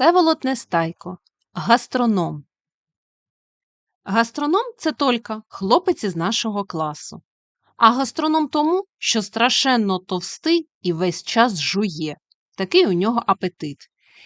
Всеволод Нестайко, гастроном. Гастроном це тільки хлопець із нашого класу. А гастроном тому, що страшенно товстий і весь час жує. Такий у нього апетит.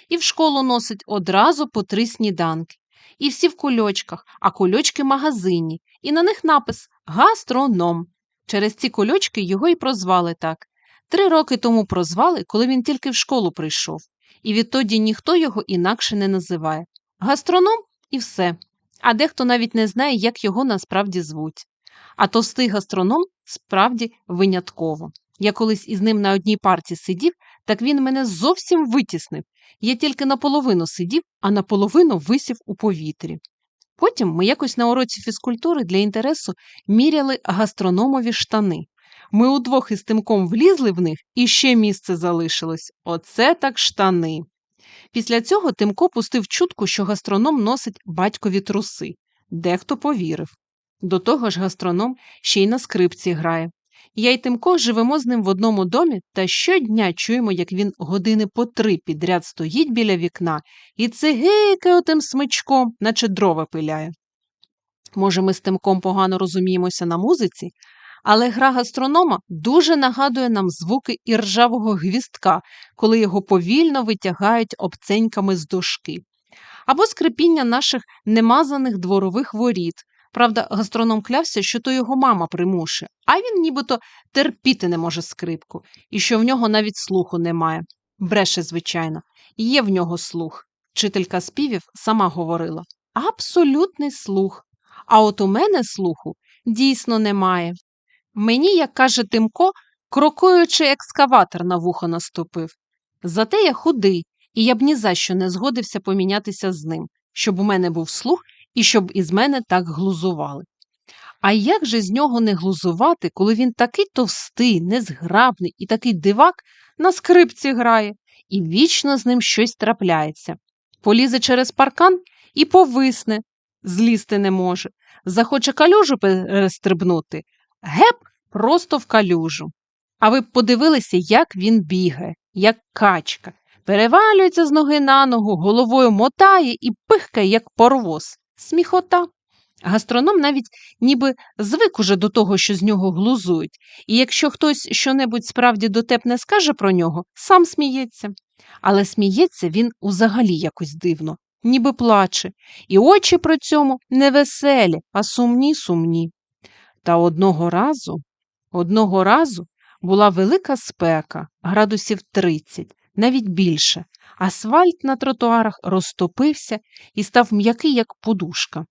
І в школу носить одразу по три сніданки. І всі в кульочках, а кульочки магазині. І на них напис Гастроном. Через ці кульочки його й прозвали так. Три роки тому прозвали, коли він тільки в школу прийшов і відтоді ніхто його інакше не називає. Гастроном і все. А дехто навіть не знає, як його насправді звуть. А товстий гастроном справді винятково. Я колись із ним на одній парті сидів, так він мене зовсім витіснив. Я тільки наполовину сидів, а наполовину висів у повітрі. Потім ми якось на уроці фізкультури для інтересу міряли гастрономові штани. Ми удвох із тимком влізли в них і ще місце залишилось. Оце так штани. Після цього Тимко пустив чутку, що гастроном носить батькові труси. Дехто повірив. До того ж, гастроном ще й на скрипці грає. Я й Тимко живемо з ним в одному домі та щодня чуємо, як він години по три підряд стоїть біля вікна і цигикає отим смичком, наче дрова пиляє. Може, ми з Тимком погано розуміємося на музиці, але гра гастронома дуже нагадує нам звуки іржавого гвістка, коли його повільно витягають обценьками з дошки, або скрипіння наших немазаних дворових воріт. Правда, гастроном клявся, що то його мама примушує, а він нібито терпіти не може скрипку, і що в нього навіть слуху немає. Бреше, звичайно, є в нього слух. Вчителька співів сама говорила абсолютний слух. А от у мене слуху дійсно немає. Мені, як каже Тимко, крокуючи екскаватор на вухо наступив. Зате я худий, і я б ні за що не згодився помінятися з ним, щоб у мене був слух і щоб із мене так глузували. А як же з нього не глузувати, коли він такий товстий, незграбний і такий дивак на скрипці грає, і вічно з ним щось трапляється. Полізе через паркан і повисне, злізти не може, захоче калюжу перестрибнути, геп просто в калюжу. А ви б подивилися, як він бігає, як качка, перевалюється з ноги на ногу, головою мотає і пихкає, як паровоз. Сміхота. Гастроном навіть ніби звик уже до того, що з нього глузують, і якщо хтось щонебудь справді дотепне скаже про нього, сам сміється. Але сміється він узагалі якось дивно, ніби плаче, і очі при цьому не веселі, а сумні сумні. Та одного разу, одного разу була велика спека, градусів 30, навіть більше. Асфальт на тротуарах розтопився і став м'який, як подушка.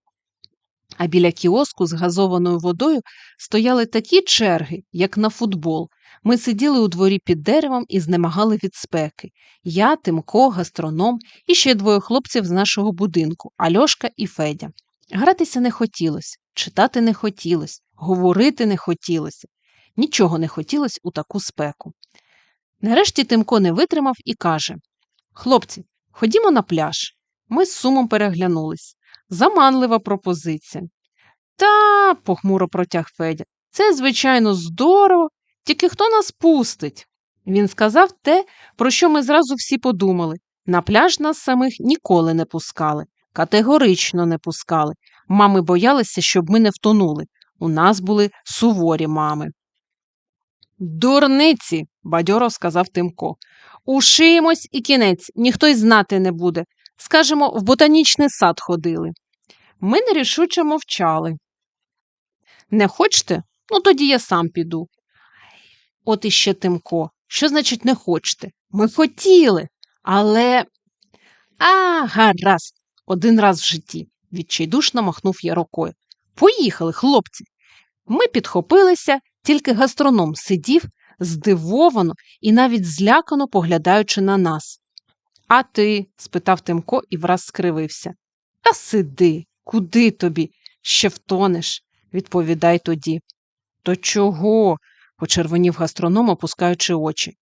А біля кіоску з газованою водою стояли такі черги, як на футбол. Ми сиділи у дворі під деревом і знемагали від спеки. Я, Тимко, гастроном і ще двоє хлопців з нашого будинку Альошка і Федя. Гратися не хотілося, читати не хотілося, говорити не хотілося, нічого не хотілося у таку спеку. Нарешті Тимко не витримав і каже Хлопці, ходімо на пляж. Ми з сумом переглянулись. Заманлива пропозиція. Та, похмуро протяг Федя, це, звичайно, здорово, тільки хто нас пустить? Він сказав те, про що ми зразу всі подумали. На пляж нас самих ніколи не пускали, категорично не пускали. Мами боялися, щоб ми не втонули. У нас були суворі мами. Дурниці, бадьоро сказав Тимко. Ушиємось і кінець, ніхто й знати не буде. Скажемо, в ботанічний сад ходили. Ми нерішуче мовчали. Не хочете? Ну, тоді я сам піду. От іще Тимко. Що значить не хочете? Ми хотіли, але. А, гаразд, один раз в житті, відчайдушно махнув я рукою. Поїхали, хлопці. Ми підхопилися, тільки гастроном сидів здивовано і навіть злякано поглядаючи на нас. А ти? спитав Тимко і враз скривився. Та сиди, куди тобі? Ще втонеш, відповідай тоді. То чого? почервонів гастроном, опускаючи очі.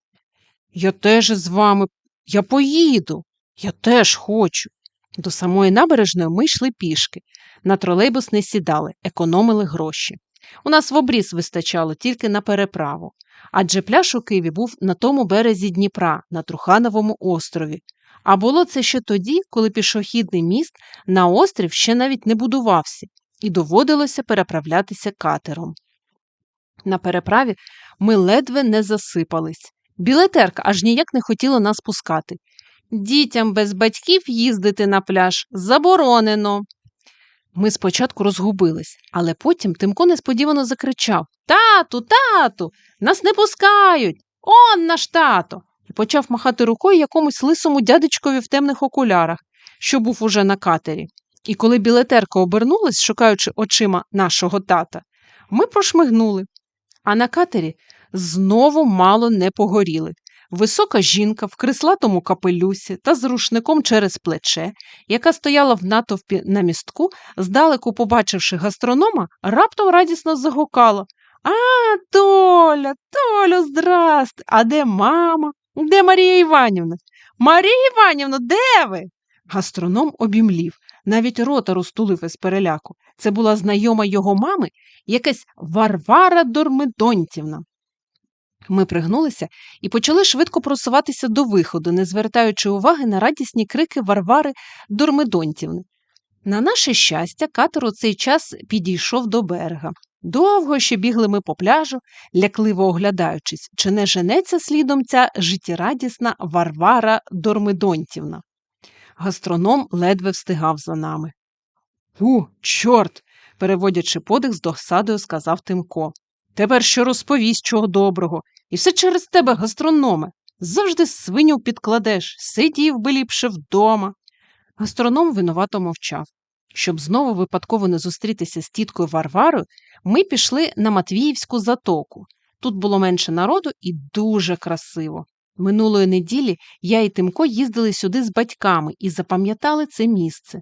Я теж з вами, я поїду, я теж хочу. До самої набережної ми йшли пішки. На тролейбус не сідали, економили гроші. У нас в обріз вистачало тільки на переправу, адже пляж у Києві був на тому березі Дніпра, на Трухановому острові. А було це ще тоді, коли пішохідний міст на острів ще навіть не будувався, і доводилося переправлятися катером. На переправі ми ледве не засипались. Білетерка аж ніяк не хотіла нас пускати. Дітям без батьків їздити на пляж заборонено. Ми спочатку розгубились, але потім Тимко несподівано закричав Тату, тату, нас не пускають. Он наш тато. І почав махати рукою якомусь лисому дядечкові в темних окулярах, що був уже на катері. І коли білетерка обернулась, шукаючи очима нашого тата, ми прошмигнули. А на катері знову мало не погоріли. Висока жінка в крислатому капелюсі та з рушником через плече, яка стояла в натовпі на містку, здалеку побачивши гастронома, раптом радісно загукала А, Толя, Толя, здрасте! А де мама? Де Марія Іванівна? Марія Іванівна, де ви? Гастроном обімлів, навіть рота розтулив із переляку. Це була знайома його мами, якась Варвара Дормидонтівна. Ми пригнулися і почали швидко просуватися до виходу, не звертаючи уваги на радісні крики Варвари Дормидонтівни. На наше щастя, катер у цей час підійшов до берега. Довго ще бігли ми по пляжу, лякливо оглядаючись, чи не женеться слідом ця життєрадісна Варвара Дормидонтівна. Гастроном ледве встигав за нами. У, чорт. переводячи подих, з досадою сказав Тимко. Тепер що розповість чого доброго, і все через тебе, гастрономе. Завжди свиню підкладеш, сидів би ліпше вдома. Гастроном винувато мовчав. Щоб знову випадково не зустрітися з тіткою Варварою, ми пішли на Матвіївську затоку. Тут було менше народу і дуже красиво. Минулої неділі я і Тимко їздили сюди з батьками і запам'ятали це місце.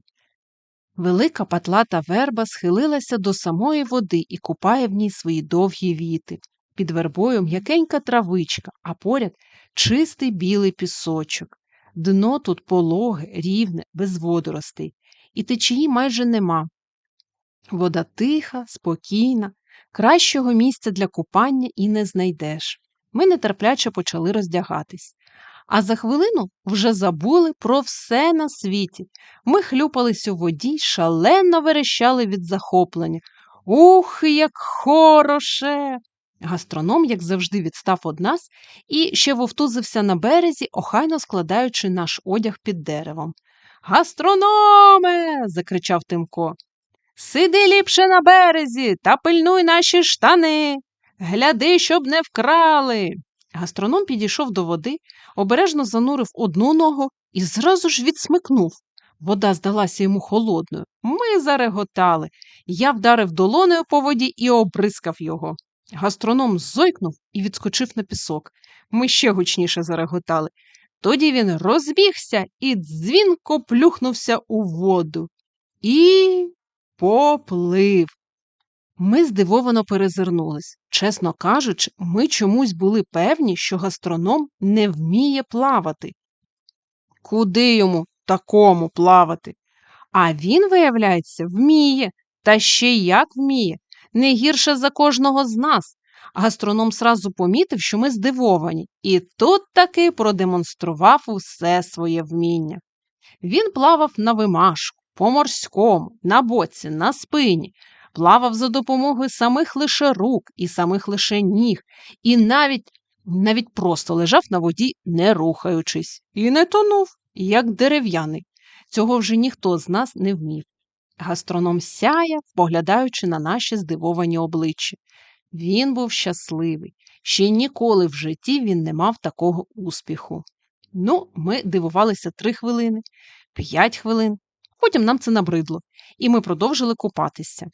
Велика патлата верба схилилася до самої води і купає в ній свої довгі віти. Під вербою м'якенька травичка, а поряд чистий білий пісочок. Дно тут пологе, рівне, без водоростей, і течії майже нема. Вода тиха, спокійна, кращого місця для купання і не знайдеш. Ми нетерпляче почали роздягатись. А за хвилину вже забули про все на світі. Ми хлюпались у воді шалено верещали від захоплення. Ух, як хороше! Гастроном, як завжди, відстав од нас і ще вовтузився на березі, охайно складаючи наш одяг під деревом. Гастрономе. закричав Тимко. Сиди ліпше на березі та пильнуй наші штани. Гляди, щоб не вкрали. Гастроном підійшов до води, обережно занурив одну ногу і зразу ж відсмикнув. Вода здалася йому холодною. Ми зареготали. Я вдарив долонею по воді і обрискав його. Гастроном зойкнув і відскочив на пісок. Ми ще гучніше зареготали. Тоді він розбігся і дзвінко плюхнувся у воду. І поплив. Ми здивовано перезирнулись. Чесно кажучи, ми чомусь були певні, що гастроном не вміє плавати. Куди йому такому плавати? А він, виявляється, вміє, та ще як вміє, не гірше за кожного з нас. Гастроном сразу помітив, що ми здивовані, і тут таки продемонстрував усе своє вміння. Він плавав на вимашку, по морському, на боці, на спині, плавав за допомогою самих лише рук і самих лише ніг, і навіть навіть просто лежав на воді, не рухаючись, і не тонув, як дерев'яний. Цього вже ніхто з нас не вмів. Гастроном сяяв, поглядаючи на наші здивовані обличчя. Він був щасливий. Ще ніколи в житті він не мав такого успіху. Ну, ми дивувалися три хвилини, п'ять хвилин, потім нам це набридло, і ми продовжили купатися.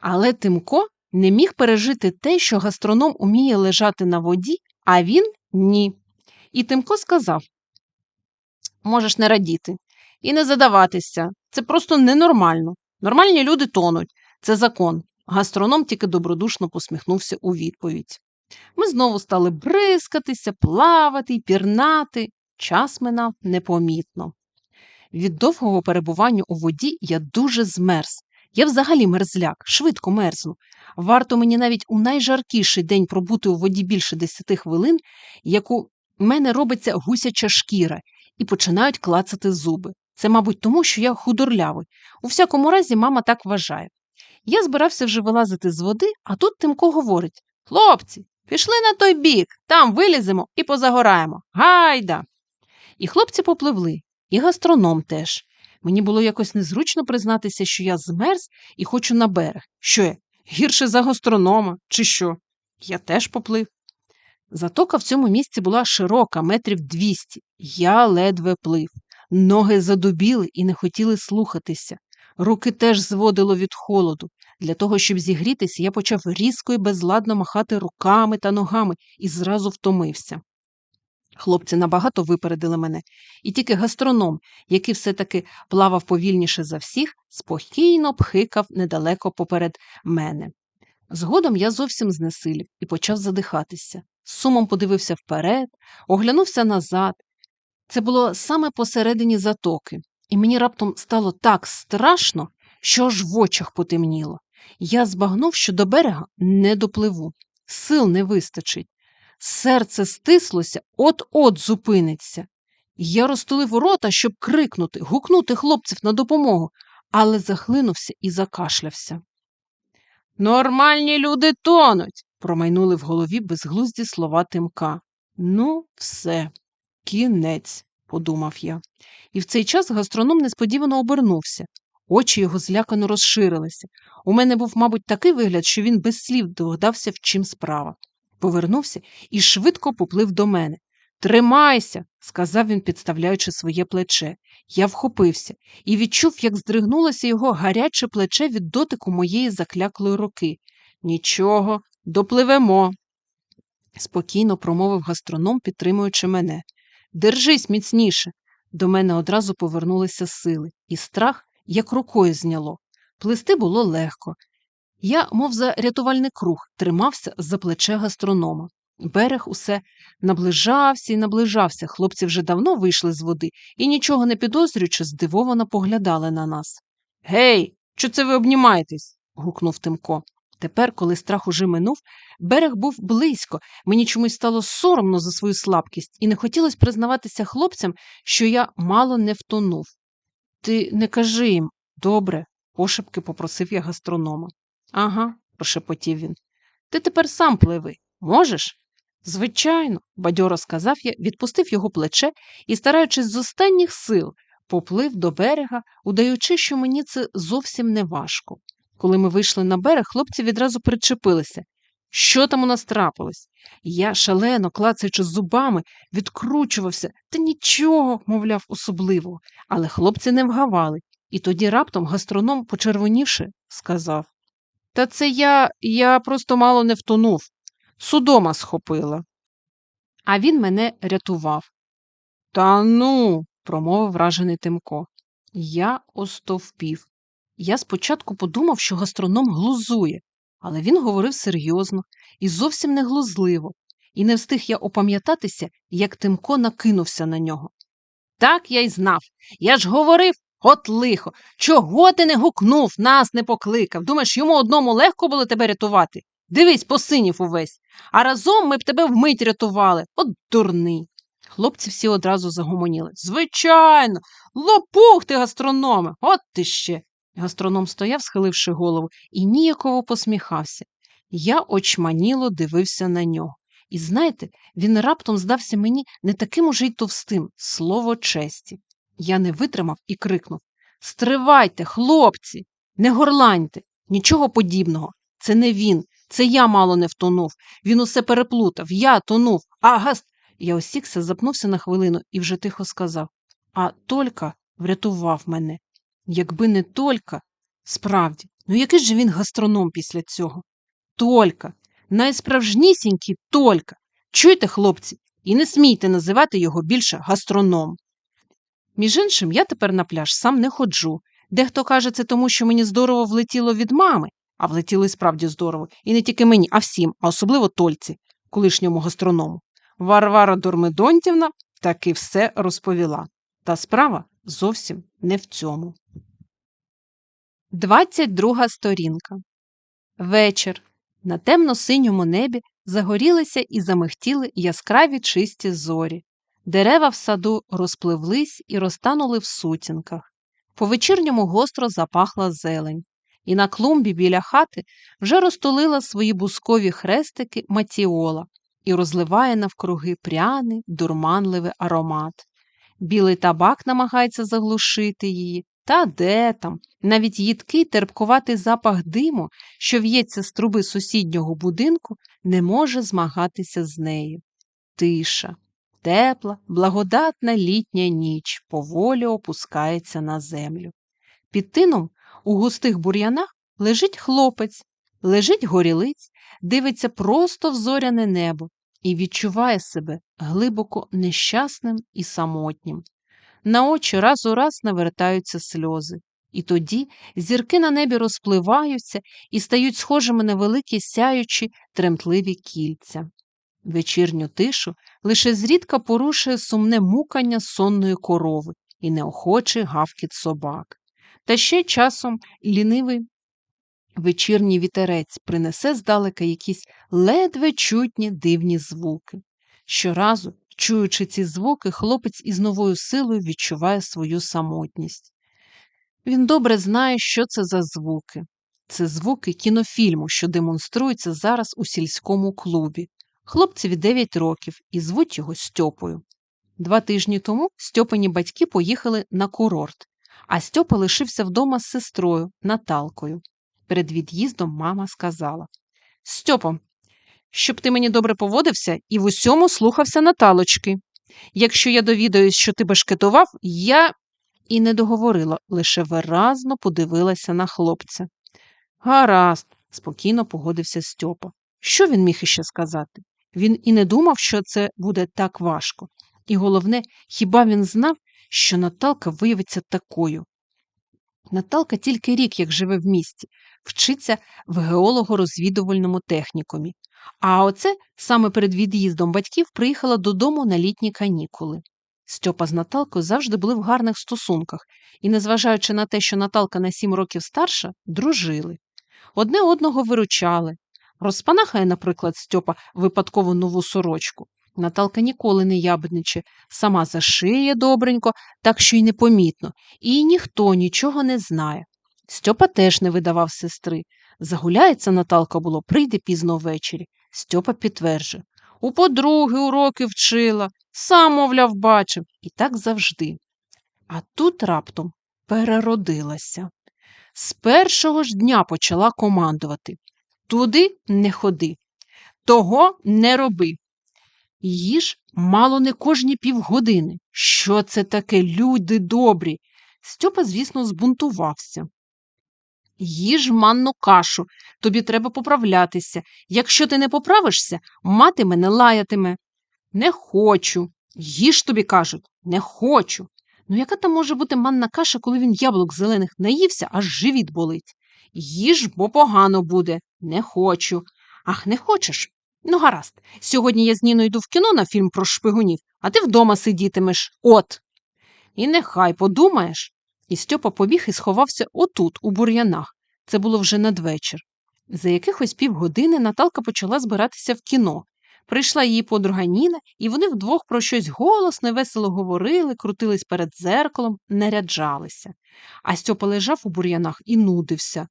Але Тимко не міг пережити те, що гастроном уміє лежати на воді, а він ні. І Тимко сказав Можеш не радіти і не задаватися. Це просто ненормально. Нормальні люди тонуть. Це закон. Гастроном тільки добродушно посміхнувся у відповідь. Ми знову стали бризкатися, плавати й пірнати. Час минав непомітно. Від довгого перебування у воді я дуже змерз. Я взагалі мерзляк, швидко мерзну. Варто мені навіть у найжаркіший день пробути у воді більше десяти хвилин, як у мене робиться гусяча шкіра, і починають клацати зуби. Це, мабуть, тому, що я худорлявий. У всякому разі, мама так вважає. Я збирався вже вилазити з води, а тут Тимко говорить Хлопці, пішли на той бік, там виліземо і позагораємо. Гайда! І хлопці попливли, і гастроном теж. Мені було якось незручно признатися, що я змерз і хочу на берег. Що я, гірше за гастронома, чи що? Я теж поплив. Затока в цьому місці була широка, метрів двісті. Я ледве плив. Ноги задубіли і не хотіли слухатися. Руки теж зводило від холоду. Для того, щоб зігрітися, я почав різко і безладно махати руками та ногами і зразу втомився. Хлопці набагато випередили мене, і тільки гастроном, який все-таки плавав повільніше за всіх, спокійно пхикав недалеко поперед мене. Згодом я зовсім знесилів і почав задихатися. Сумом подивився вперед, оглянувся назад. Це було саме посередині затоки, і мені раптом стало так страшно, що аж в очах потемніло. Я збагнув, що до берега не допливу, сил не вистачить. Серце стислося, от-от зупиниться. Я розтулив рота, щоб крикнути, гукнути хлопців на допомогу, але захлинувся і закашлявся. Нормальні люди тонуть, промайнули в голові безглузді слова Тимка. Ну, все, кінець, подумав я. І в цей час гастроном несподівано обернувся. Очі його злякано розширилися. У мене був, мабуть, такий вигляд, що він без слів догадався, в чим справа. Повернувся і швидко поплив до мене. Тримайся, сказав він, підставляючи своє плече. Я вхопився і відчув, як здригнулося його гаряче плече від дотику моєї закляклої руки. Нічого, допливемо, спокійно промовив гастроном, підтримуючи мене. Держись міцніше. До мене одразу повернулися сили, і страх як рукою зняло. Плисти було легко. Я, мов за рятувальний круг, тримався за плече гастронома. Берег усе наближався і наближався. Хлопці вже давно вийшли з води і, нічого не підозрюючи, здивовано поглядали на нас. Гей, що це ви обнімаєтесь? гукнув Тимко. Тепер, коли страх уже минув, берег був близько, мені чомусь стало соромно за свою слабкість, і не хотілося признаватися хлопцям, що я мало не втонув. Ти не кажи їм, добре, пошепки попросив я гастронома. Ага, прошепотів він. Ти тепер сам пливи. Можеш? Звичайно, бадьоро сказав я, відпустив його плече і, стараючись з останніх сил, поплив до берега, удаючи, що мені це зовсім не важко. Коли ми вийшли на берег, хлопці відразу причепилися. Що там у нас трапилось? Я, шалено, клацаючи зубами, відкручувався, та нічого, мовляв, особливого. Але хлопці не вгавали, і тоді раптом гастроном, почервонівши, сказав Та це я, я просто мало не втонув. Судома схопила. А він мене рятував. Та ну, промовив вражений Тимко. Я остовпів. Я спочатку подумав, що гастроном глузує, але він говорив серйозно і зовсім не глузливо, і не встиг я опам'ятатися, як Тимко накинувся на нього. Так я й знав. Я ж говорив, от лихо, чого ти не гукнув, нас не покликав. Думаєш, йому одному легко було тебе рятувати? Дивись, посинів увесь. А разом ми б тебе вмить рятували. От дурний. Хлопці всі одразу загомоніли. Звичайно, лопух ти, гастрономе, от ти ще. Гастроном стояв, схиливши голову, і ніяково посміхався. Я очманіло дивився на нього. І знаєте, він раптом здався мені не таким уже й товстим слово честі. Я не витримав і крикнув Стривайте, хлопці, не горланьте, нічого подібного. Це не він, це я мало не втонув. Він усе переплутав, я тонув, а гаст. Я осікся, запнувся на хвилину і вже тихо сказав А Толька врятував мене. Якби не Толька, справді, ну який же він гастроном після цього? Толька, найсправжнісінький Толька. Чуєте, хлопці, і не смійте називати його більше гастроном. Між іншим, я тепер на пляж сам не ходжу. Дехто каже це тому, що мені здорово влетіло від мами, а влетіло і справді здорово. І не тільки мені, а всім, а особливо Тольці, колишньому гастроному. Варвара Дормидонтівна таки все розповіла. Та справа зовсім не в цьому. 22 сторінка. Вечір. На темно-синьому небі загорілися і замихтіли яскраві чисті зорі. Дерева в саду розпливлись і розтанули в сутінках. По вечірньому гостро запахла зелень, і на клумбі біля хати вже розтулила свої бускові хрестики матіола і розливає навкруги пряний, дурманливий аромат. Білий табак намагається заглушити її, та де там, навіть їдкий терпкуватий запах диму, що в'ється з труби сусіднього будинку, не може змагатися з нею. Тиша, тепла, благодатна літня ніч поволі опускається на землю. Під тином у густих бур'янах лежить хлопець, лежить горілиць, дивиться просто в зоряне небо і відчуває себе глибоко нещасним і самотнім. На очі раз у раз навертаються сльози, і тоді зірки на небі розпливаються і стають схожими на великі сяючі тремтливі кільця. Вечірню тишу лише зрідка порушує сумне мукання сонної корови і неохочий гавкіт собак. Та ще часом лінивий вечірній вітерець принесе здалека якісь ледве чутні дивні звуки. Щоразу, чуючи ці звуки, хлопець із новою силою відчуває свою самотність. Він добре знає, що це за звуки. Це звуки кінофільму, що демонструється зараз у сільському клубі. Хлопцеві 9 років і звуть його Стьопою. Два тижні тому Стьопині батьки поїхали на курорт, а Стьопа лишився вдома з сестрою Наталкою. Перед від'їздом мама сказала Стьопо, щоб ти мені добре поводився і в усьому слухався Наталочки. Якщо я довідаюсь, що ти бешкетував, я і не договорила, лише виразно подивилася на хлопця. Гаразд, спокійно погодився Стьопа. Що він міг іще сказати? Він і не думав, що це буде так важко. І головне, хіба він знав, що Наталка виявиться такою? Наталка тільки рік, як живе в місті, вчиться в геолого-розвідувальному технікумі. А оце саме перед від'їздом батьків приїхала додому на літні канікули. Стьопа з Наталкою завжди були в гарних стосунках і, незважаючи на те, що Наталка на сім років старша, дружили. Одне одного виручали. Розпанахає, наприклад, Стьопа випадково нову сорочку. Наталка ніколи не ябедниче, сама зашиє добренько, так що й непомітно, і ніхто нічого не знає. Стьопа теж не видавав сестри. Загуляється Наталка було, прийде пізно ввечері. Стьопа підтверджує. У подруги уроки вчила, сам, мовляв, бачив, і так завжди. А тут раптом переродилася. З першого ж дня почала командувати туди не ходи, того не роби. Її ж мало не кожні півгодини. Що це таке, люди добрі? Стьопа, звісно, збунтувався. Їж манну кашу, тобі треба поправлятися. Якщо ти не поправишся, мати мене лаятиме. Не хочу. Їж тобі кажуть, не хочу. Ну, яка там може бути манна каша, коли він яблук зелених наївся, аж живіт болить? Їж, бо погано буде. Не хочу. Ах, не хочеш? Ну, гаразд. Сьогодні я з Ніною йду в кіно на фільм про шпигунів, а ти вдома сидітимеш. От. І нехай подумаєш. І Стьопа побіг і сховався отут, у бур'янах. Це було вже надвечір. За якихось півгодини Наталка почала збиратися в кіно. Прийшла її подруга Ніна, і вони вдвох про щось голосно і весело говорили, крутились перед дзеркалом, наряджалися. А Стьопа лежав у бур'янах і нудився.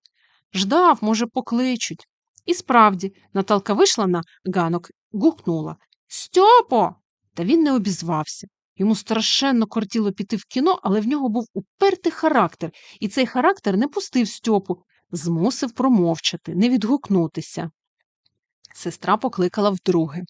Ждав, може, покличуть. І справді, Наталка вийшла на ганок, гукнула Стьопо! Та він не обізвався. Йому страшенно кортіло піти в кіно, але в нього був упертий характер, і цей характер не пустив Стьопу, змусив промовчати, не відгукнутися. Сестра покликала вдруге.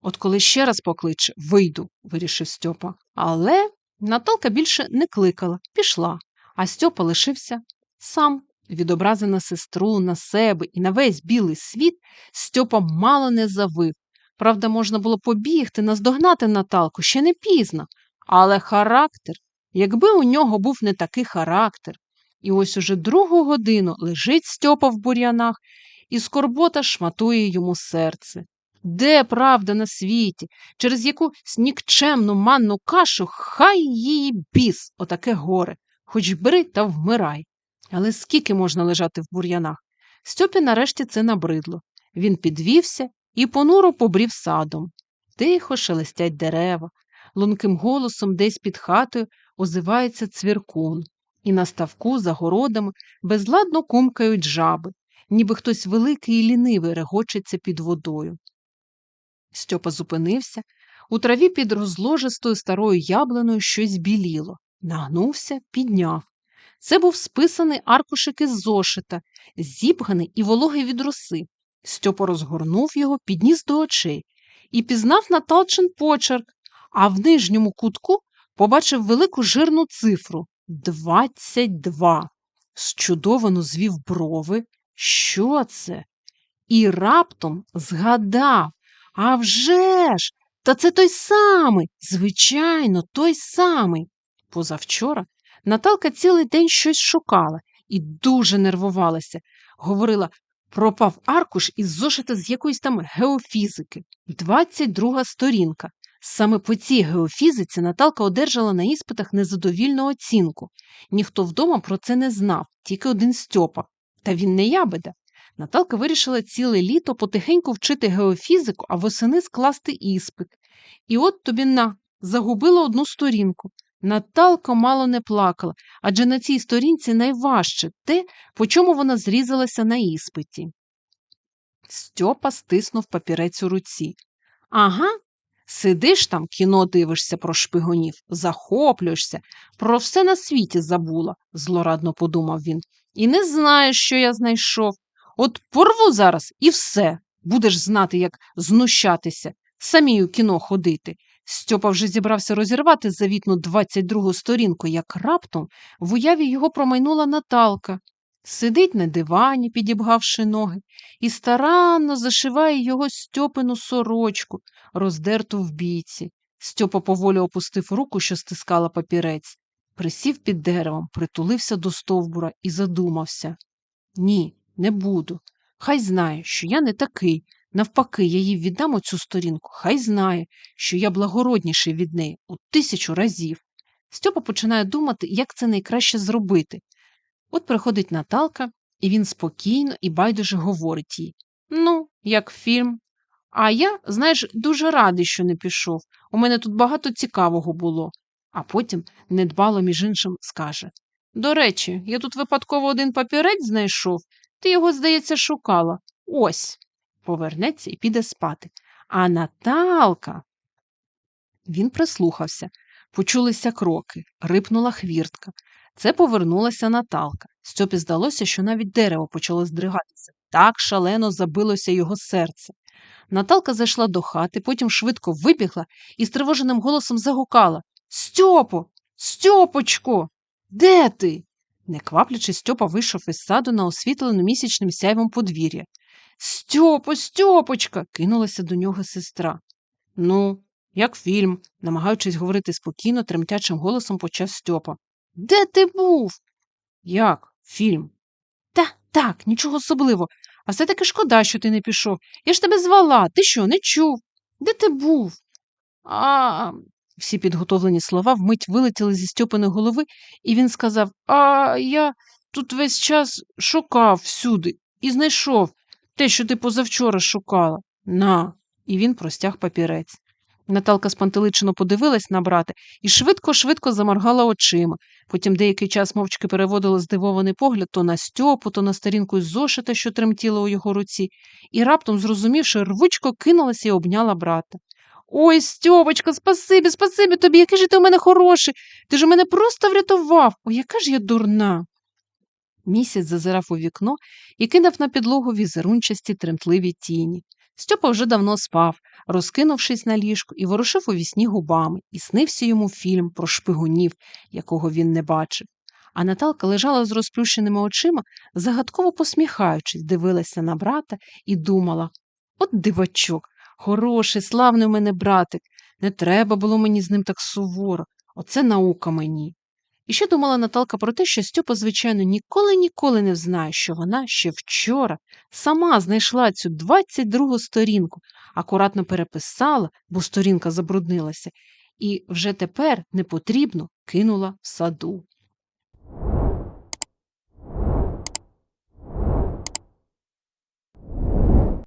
От коли ще раз покличе, вийду, вирішив Стьопа. Але Наталка більше не кликала, пішла, а Стьопа лишився сам. Відобрази на сестру, на себе і на весь білий світ Стьопа мало не завив. Правда, можна було побігти, наздогнати Наталку ще не пізно, але характер, якби у нього був не такий характер. І ось уже другу годину лежить Стьопа в бур'янах, і скорбота шматує йому серце. Де правда на світі, через яку нікчемну манну кашу хай її біс, отаке горе, хоч бери та вмирай. Але скільки можна лежати в бур'янах? Стьопі нарешті це набридло. Він підвівся і понуро побрів садом. Тихо шелестять дерева, лунким голосом десь під хатою озивається цвіркун, і на ставку за городами безладно кумкають жаби, ніби хтось великий і лінивий регочеться під водою. Стьопа зупинився. У траві під розложистою старою яблуною щось біліло. Нагнувся, підняв. Це був списаний аркушик із зошита, зібганий і вологий від роси. Стьопа розгорнув його, підніс до очей і пізнав Наталчин почерк, а в нижньому кутку побачив велику жирну цифру двадцять два. Зчудовано звів брови. Що це? І раптом згадав «А вже ж! Та це той самий, звичайно, той самий. Позавчора Наталка цілий день щось шукала і дуже нервувалася. Говорила, пропав аркуш із зошита з якоїсь там геофізики. 22 сторінка. Саме по цій геофізиці Наталка одержала на іспитах незадовільну оцінку. Ніхто вдома про це не знав, тільки один Стьопа. Та він не ябеда. Наталка вирішила ціле літо потихеньку вчити геофізику, а восени скласти іспит. І от тобі на загубила одну сторінку. Наталка мало не плакала, адже на цій сторінці найважче те, по чому вона зрізалася на іспиті. Стьопа стиснув папірець у руці. Ага, сидиш там, кіно дивишся про шпигунів, захоплюєшся, про все на світі забула, злорадно подумав він, і не знаєш, що я знайшов. От порву зараз і все. Будеш знати, як знущатися, самі у кіно ходити. Стьопа вже зібрався розірвати завітну 22-гу сторінку, як раптом в уяві його промайнула Наталка. Сидить на дивані, підібгавши ноги, і старанно зашиває його Стьопину сорочку, роздерту в бійці. Стьопа поволі опустив руку, що стискала папірець, присів під деревом, притулився до стовбура і задумався. Ні, не буду. Хай знає, що я не такий. Навпаки, я їй віддам оцю сторінку. Хай знає, що я благородніший від неї у тисячу разів. Стьопа починає думати, як це найкраще зробити. От приходить Наталка, і він спокійно і байдуже говорить їй Ну, як фільм. А я, знаєш, дуже радий, що не пішов. У мене тут багато цікавого було. А потім, недбало, між іншим, скаже До речі, я тут випадково один папірець знайшов, ти його, здається, шукала. Ось. Повернеться і піде спати. А Наталка. Він прислухався. Почулися кроки, рипнула хвіртка. Це повернулася Наталка. Стьопі здалося, що навіть дерево почало здригатися. Так шалено забилося його серце. Наталка зайшла до хати, потім швидко вибігла і стривоженим голосом загукала Стьопо, Стьопочко, де ти? Не кваплячи, Стьопа вийшов із саду на освітлену місячним сяйвом подвір'я. Стьопо, Стьопочка. кинулася до нього сестра. Ну, як фільм, намагаючись говорити спокійно, тремтячим голосом почав Стьопа. Де ти був? Як фільм? Та так, нічого особливого. А все таки шкода, що ти не пішов. Я ж тебе звала. Ти що, не чув? Де ти був? А. Всі підготовлені слова вмить вилетіли зі Стьопиної голови, і він сказав А я тут весь час шукав всюди і знайшов те, що ти позавчора шукала. На. І він простяг папірець. Наталка спантеличено подивилась на брата і швидко-швидко заморгала очима. Потім деякий час мовчки переводила здивований погляд то на Стьопу, то на сторінку з зошита, що тремтіла у його руці, і раптом, зрозумівши, рвучко кинулася і обняла брата. Ой, Стьопочка, спасибі, спасибі тобі, який же ти у мене хороший. Ти ж мене просто врятував. Ой, яка ж я дурна. Місяць зазирав у вікно і кинув на підлогу візерунчасті тремтливі тіні. Стьопа вже давно спав, розкинувшись на ліжку, і ворушив у вісні губами, і снився йому фільм про шпигунів, якого він не бачив. А Наталка лежала з розплющеними очима, загадково посміхаючись, дивилася на брата і думала От дивачок, хороший, славний у мене братик, не треба було мені з ним так суворо. Оце наука мені. І ще думала Наталка про те, що Стьопа, звичайно, ніколи ніколи не знає, що вона ще вчора сама знайшла цю 22-гу сторінку, акуратно переписала, бо сторінка забруднилася, і вже тепер непотрібно кинула в саду.